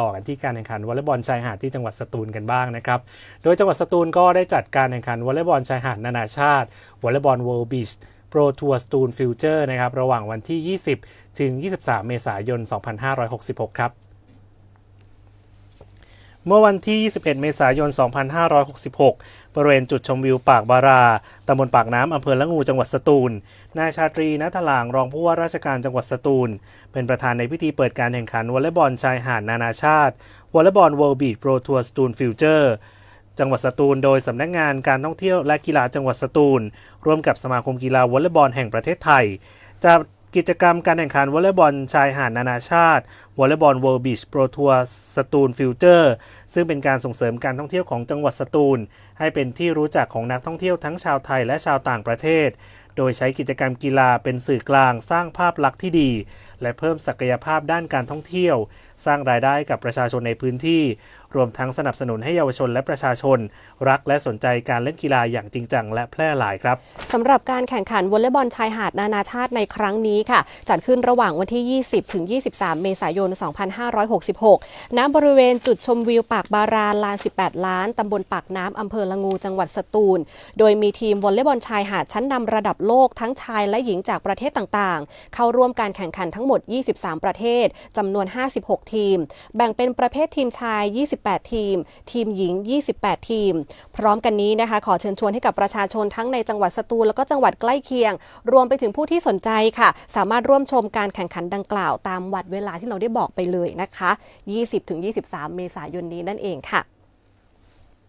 ต่อกันที่การแข่งขันวอลเลย์บอลชายหาดที่จังหวัดสตูลกันบ้างนะครับ โดยจังหวัดสตูลก็ได้จัดการแข่งขันวอลเลย์บอลชายหาดนานาชาติวอลเลย์บอลเวิลด์บีชโปรทัวร์สตูลฟิวเจอร์นะครับระหว่างวันที่ 20 ถึง 23 เมษายน 2566 ครับ เมื่อวันที่ 21 เมษายน 2566 บริเวณจุดชมวิวปากบารา ตำบลปากน้ำอำเภอละงูจังหวัดสตูล นายชาตรีนัทลางรองผู้ว่าราชการจังหวัดสตูล เป็นประธานในพิธีเปิดการแข่งขันวอลเลย์บอลชายหาดนานาชาติ วอลเลย์บอล World Beach Pro Tour สตูลฟิวเจอร์จังหวัดสตูลโดยสำนักงานการท่องเที่ยวและกีฬาจังหวัดสตูล ร่วมกับสมาคมกีฬาวอลเลย์บอลแห่งประเทศไทย จะ กิจกรรมการแข่งขันวอลเลย์บอลชายหาดนานาชาติวอลเลย์บอลเวิลด์บีชโปรทัวร์สตูลฟิวเจอร์ซึ่งเป็นการส่งเสริมการท่องเที่ยวของจังหวัดสตูล ให้เป็นที่รู้จักของนักท่องเที่ยวทั้งชาวไทยและชาวต่างประเทศ โดยใช้กิจกรรมกีฬาเป็นสื่อกลางสร้างภาพลักษณ์ที่ดีและเพิ่มศักยภาพด้านการท่องเที่ยว สร้างรายได้กับประชาชนในพื้นที่ รวมทั้งสนับสนุนให้เยาวชนและประชาชน รักและสนใจการเล่นกีฬาอย่างจริงจังและแพร่หลายครับสำหรับการแข่งขันวอลเลย์บอลชายหาดนานาชาติในครั้งนี้ค่ะ จัดขึ้นระหว่างวันที่ 20 ถึง 23 เมษายน 2566 ณ บริเวณจุดชมวิวปากบาราลาน 18 ล้าน ตำบลปากน้ำอำเภอละงู จังหวัดสตูล โดยมีทีมวอลเลย์บอลชายหาดชั้นนำระดับโลกทั้งชายและหญิงจากประเทศต่างๆ เข้าร่วมการแข่งขันทั้งงหมด 23 ประเทศจำนวน 56 ทีม แบ่งเป็นประเภททีมชาย 28 ทีม ทีมหญิง 28 ทีม พร้อมกันนี้นะคะ ขอเชิญชวนให้กับประชาชนทั้งในจังหวัดสตูลแล้วก็จังหวัดใกล้เคียง รวมไปถึงผู้ที่สนใจค่ะ สามารถร่วมชมการแข่งขันดังกล่าวตามวัดเวลาที่เราได้บอกไปเลยนะคะ 20-23 เมษายนนี้นั่นเองค่ะ